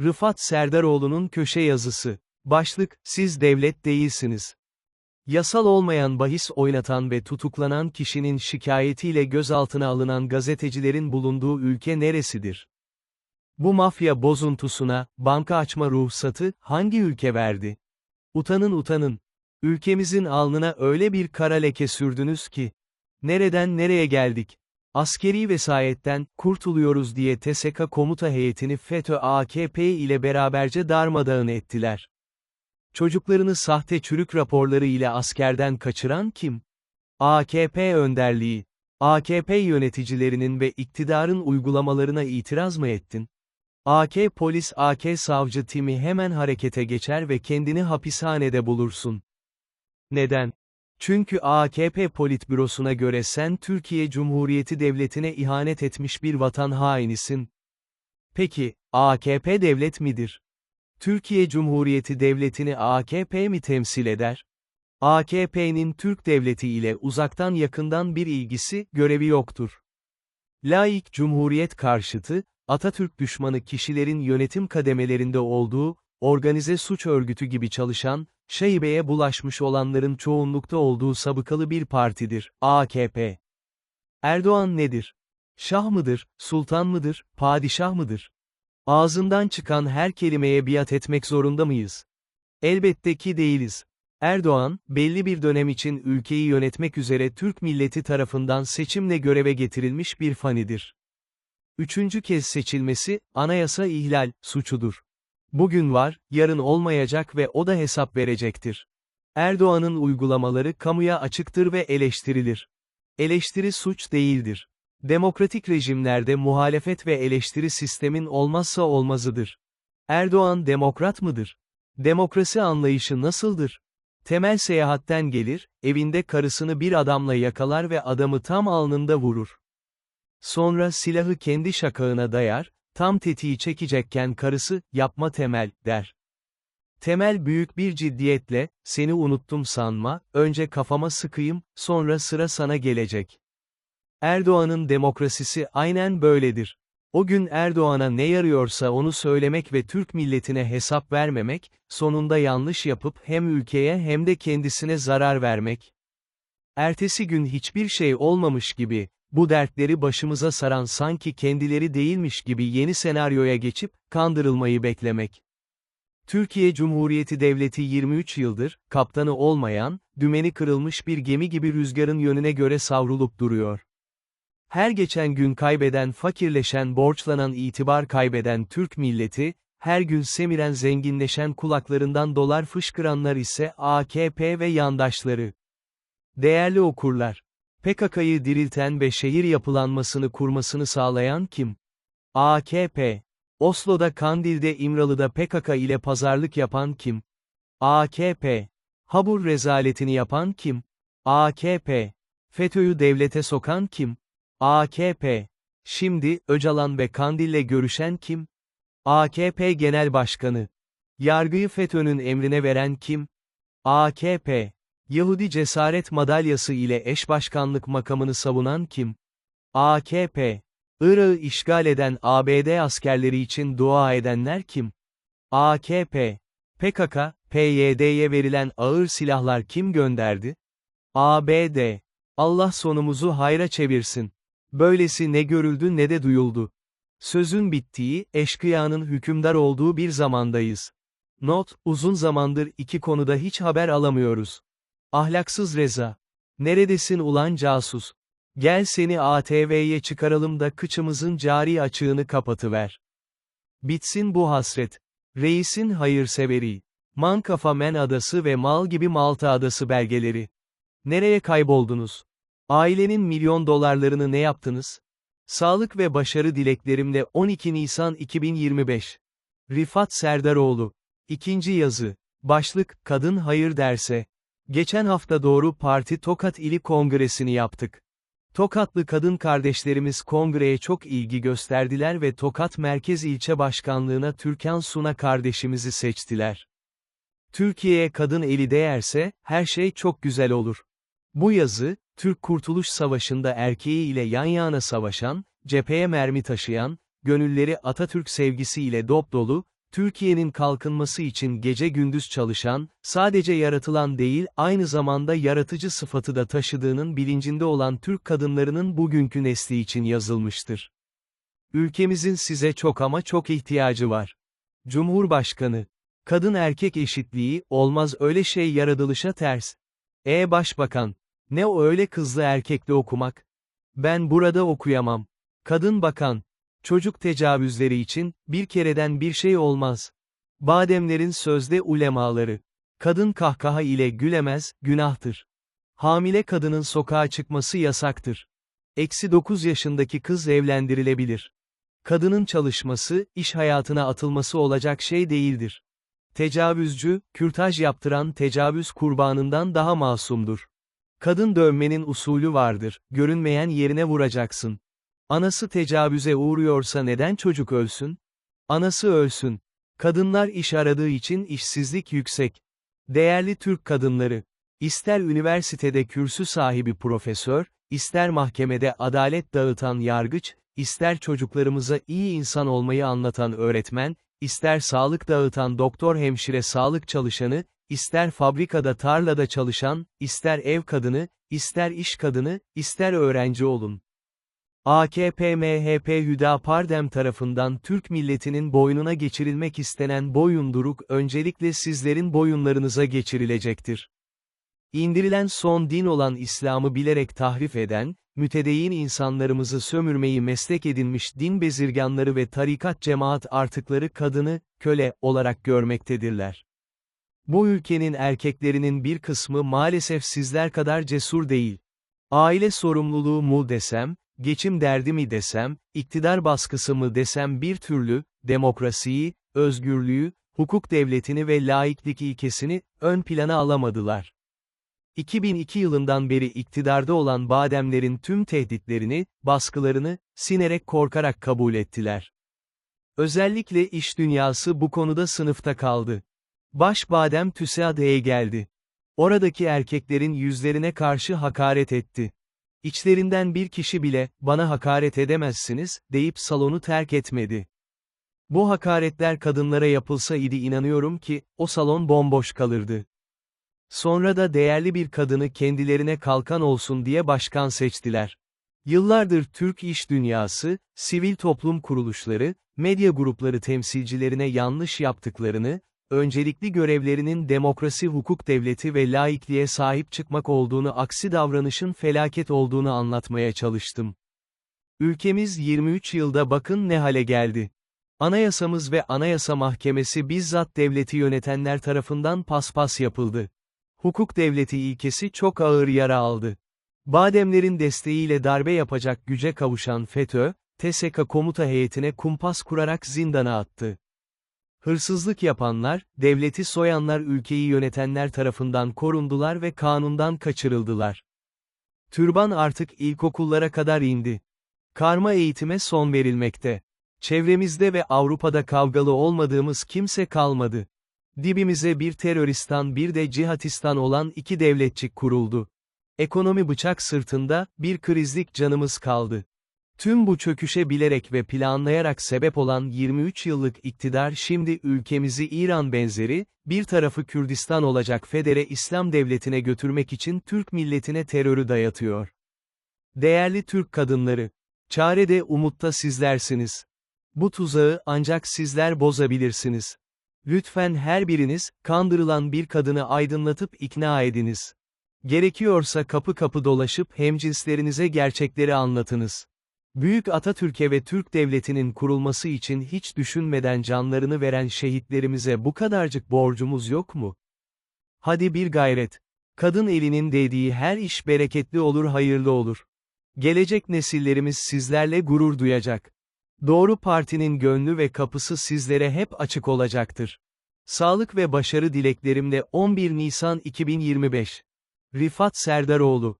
Rıfat Serdaroğlu'nun köşe yazısı. Başlık, siz devlet değilsiniz. Yasal olmayan bahis oynatan ve tutuklanan kişinin şikayetiyle gözaltına alınan gazetecilerin bulunduğu ülke neresidir? Bu mafya bozuntusuna, banka açma ruhsatı, hangi ülke verdi? Utanın utanın. Ülkemizin alnına öyle bir kara leke sürdünüz ki. Nereden nereye geldik? Askeri vesayetten, kurtuluyoruz diye TSK komuta heyetini FETÖ AKP ile beraberce darmadağın ettiler. Çocuklarını sahte çürük raporları ile askerden kaçıran kim? AKP önderliği. AKP yöneticilerinin ve iktidarın uygulamalarına itiraz mı ettin? AK polis AK savcı timi hemen harekete geçer ve kendini hapishanede bulursun. Neden? Çünkü AKP politbürosuna göre sen Türkiye Cumhuriyeti Devleti'ne ihanet etmiş bir vatan hainisin. Peki, AKP devlet midir? Türkiye Cumhuriyeti Devleti'ni AKP mi temsil eder? AKP'nin Türk Devleti ile uzaktan yakından bir ilgisi, görevi yoktur. Laik Cumhuriyet karşıtı, Atatürk düşmanı kişilerin yönetim kademelerinde olduğu, organize suç örgütü gibi çalışan, şaibeye bulaşmış olanların çoğunlukta olduğu sabıkalı bir partidir, AKP. Erdoğan nedir? Şah mıdır, sultan mıdır, padişah mıdır? Ağzından çıkan her kelimeye biat etmek zorunda mıyız? Elbette ki değiliz. Erdoğan, belli bir dönem için ülkeyi yönetmek üzere Türk milleti tarafından seçimle göreve getirilmiş bir fanidir. Üçüncü kez seçilmesi, anayasa ihlal, suçudur. Bugün var, yarın olmayacak ve o da hesap verecektir. Erdoğan'ın uygulamaları kamuya açıktır ve eleştirilir. Eleştiri suç değildir. Demokratik rejimlerde muhalefet ve eleştiri sistemin olmazsa olmazıdır. Erdoğan demokrat mıdır? Demokrasi anlayışı nasıldır? Temel seyahatten gelir, evinde karısını bir adamla yakalar ve adamı tam alnında vurur. Sonra silahı kendi şakağına dayar, tam tetiği çekecekken karısı, yapma Temel, der. Temel büyük bir ciddiyetle, seni unuttum sanma, önce kafama sıkayım, sonra sıra sana gelecek. Erdoğan'ın demokrasisi aynen böyledir. O gün Erdoğan'a ne yarıyorsa onu söylemek ve Türk milletine hesap vermemek, sonunda yanlış yapıp hem ülkeye hem de kendisine zarar vermek. Ertesi gün hiçbir şey olmamış gibi, bu dertleri başımıza saran sanki kendileri değilmiş gibi yeni senaryoya geçip, kandırılmayı beklemek. Türkiye Cumhuriyeti Devleti 23 yıldır, kaptanı olmayan, dümeni kırılmış bir gemi gibi rüzgarın yönüne göre savrulup duruyor. Her geçen gün kaybeden fakirleşen borçlanan itibar kaybeden Türk milleti, her gün semiren zenginleşen kulaklarından dolar fışkıranlar ise AKP ve yandaşları. Değerli okurlar, PKK'yı dirilten ve şehir yapılanmasını kurmasını sağlayan kim? AKP. Oslo'da Kandil'de İmralı'da PKK ile pazarlık yapan kim? AKP. Habur rezaletini yapan kim? AKP. FETÖ'yü devlete sokan kim? AKP. Şimdi, Öcalan ve Kandil'le görüşen kim? AKP Genel Başkanı. Yargıyı FETÖ'nün emrine veren kim? AKP. Yahudi Cesaret Madalyası ile eş başkanlık makamını savunan kim? AKP. Irak'ı işgal eden ABD askerleri için dua edenler kim? AKP. PKK, PYD'ye verilen ağır silahlar kim gönderdi? ABD. Allah sonumuzu hayra çevirsin. Böylesi ne görüldü ne de duyuldu. Sözün bittiği, eşkıyanın hükümdar olduğu bir zamandayız. Not, uzun zamandır iki konuda hiç haber alamıyoruz. Ahlaksız Reza. Neredesin ulan casus? Gel seni ATV'ye çıkaralım da kıçımızın cari açığını kapatıver. Bitsin bu hasret. Reisin hayırseveri. Mankafa Men Adası ve Mal gibi Malta Adası belgeleri. Nereye kayboldunuz? Ailenin milyon dolarlarını ne yaptınız? Sağlık ve başarı dileklerimle 12 Nisan 2025. Rifat Serdaroğlu. İkinci yazı. Başlık, Kadın Hayır Derse. Geçen hafta Doğru Parti Tokat İli Kongresi'ni yaptık. Tokatlı kadın kardeşlerimiz kongreye çok ilgi gösterdiler ve Tokat Merkez İlçe Başkanlığına Türkan Suna kardeşimizi seçtiler. Türkiye'ye kadın eli değerse, her şey çok güzel olur. Bu yazı, Türk Kurtuluş Savaşı'nda erkeği ile yan yana savaşan, cepheye mermi taşıyan, gönülleri Atatürk sevgisiyle dop dolu, Türkiye'nin kalkınması için gece gündüz çalışan, sadece yaratılan değil, aynı zamanda yaratıcı sıfatı da taşıdığının bilincinde olan Türk kadınlarının bugünkü nesli için yazılmıştır. Ülkemizin size çok ama çok ihtiyacı var. Cumhurbaşkanı. Kadın erkek eşitliği, olmaz öyle şey yaratılışa ters. E başbakan. Ne o öyle kızlı erkekli okumak? Ben burada okuyamam. Kadın bakan. Çocuk tecavüzleri için, bir kereden bir şey olmaz. Bademlerin sözde ulemaları. Kadın kahkaha ile gülemez, günahtır. Hamile kadının sokağa çıkması yasaktır. Eksi 9 yaşındaki kız evlendirilebilir. Kadının çalışması, iş hayatına atılması olacak şey değildir. Tecavüzcü, kürtaj yaptıran tecavüz kurbanından daha masumdur. Kadın dövmenin usulü vardır, görünmeyen yerine vuracaksın. Anası tecavüze uğruyorsa neden çocuk ölsün? Anası ölsün. Kadınlar iş aradığı için işsizlik yüksek. Değerli Türk kadınları, ister üniversitede kürsü sahibi profesör, ister mahkemede adalet dağıtan yargıç, ister çocuklarımıza iyi insan olmayı anlatan öğretmen, ister sağlık dağıtan doktor hemşire sağlık çalışanı, ister fabrikada tarlada çalışan, ister ev kadını, ister iş kadını, ister öğrenci olun. AKP-MHP Hüdapardem tarafından Türk milletinin boynuna geçirilmek istenen boyunduruk öncelikle sizlerin boyunlarınıza geçirilecektir. İndirilen son din olan İslam'ı bilerek tahrif eden, mütedeyyin insanlarımızı sömürmeyi meslek edinmiş din bezirganları ve tarikat cemaat artıkları kadını, köle, olarak görmektedirler. Bu ülkenin erkeklerinin bir kısmı maalesef sizler kadar cesur değil. Aile sorumluluğu mu desem, geçim derdi mi desem, iktidar baskısı mı desem bir türlü, demokrasiyi, özgürlüğü, hukuk devletini ve laiklik ilkesini, ön plana alamadılar. 2002 yılından beri iktidarda olan bademlerin tüm tehditlerini, baskılarını, sinerek korkarak kabul ettiler. Özellikle iş dünyası bu konuda sınıfta kaldı. Baş badem TÜSAD'ye geldi. Oradaki erkeklerin yüzlerine karşı hakaret etti. İçlerinden bir kişi bile, bana hakaret edemezsiniz, deyip salonu terk etmedi. Bu hakaretler kadınlara yapılsa idi inanıyorum ki, o salon bomboş kalırdı. Sonra da değerli bir kadını kendilerine kalkan olsun diye başkan seçtiler. Yıllardır Türk iş dünyası, sivil toplum kuruluşları, medya grupları temsilcilerine yanlış yaptıklarını, öncelikli görevlerinin demokrasi hukuk devleti ve laikliğe sahip çıkmak olduğunu aksi davranışın felaket olduğunu anlatmaya çalıştım. Ülkemiz 23 yılda bakın ne hale geldi. Anayasamız ve Anayasa Mahkemesi bizzat devleti yönetenler tarafından paspas yapıldı. Hukuk devleti ilkesi çok ağır yara aldı. Bademlerin desteğiyle darbe yapacak güce kavuşan FETÖ, TSK komuta heyetine kumpas kurarak zindana attı. Hırsızlık yapanlar, devleti soyanlar ülkeyi yönetenler tarafından korundular ve kanundan kaçırıldılar. Türban artık ilkokullara kadar indi. Karma eğitime son verilmekte. Çevremizde ve Avrupa'da kavgalı olmadığımız kimse kalmadı. Dibimize bir teröristan bir de cihatistan olan iki devletçik kuruldu. Ekonomi bıçak sırtında, bir krizlik canımız kaldı. Tüm bu çöküşe bilerek ve planlayarak sebep olan 23 yıllık iktidar şimdi ülkemizi İran benzeri, bir tarafı Kürdistan olacak Federe İslam Devleti'ne götürmek için Türk milletine terörü dayatıyor. Değerli Türk kadınları, çarede umutta sizlersiniz. Bu tuzağı ancak sizler bozabilirsiniz. Lütfen her biriniz, kandırılan bir kadını aydınlatıp ikna ediniz. Gerekiyorsa kapı kapı dolaşıp hemcinslerinize gerçekleri anlatınız. Büyük Atatürk'e ve Türk Devleti'nin kurulması için hiç düşünmeden canlarını veren şehitlerimize bu kadarcık borcumuz yok mu? Hadi bir gayret. Kadın elinin değdiği her iş bereketli olur hayırlı olur. Gelecek nesillerimiz sizlerle gurur duyacak. Doğru partinin gönlü ve kapısı sizlere hep açık olacaktır. Sağlık ve başarı dileklerimle 11 Nisan 2025. Rifat Serdaroğlu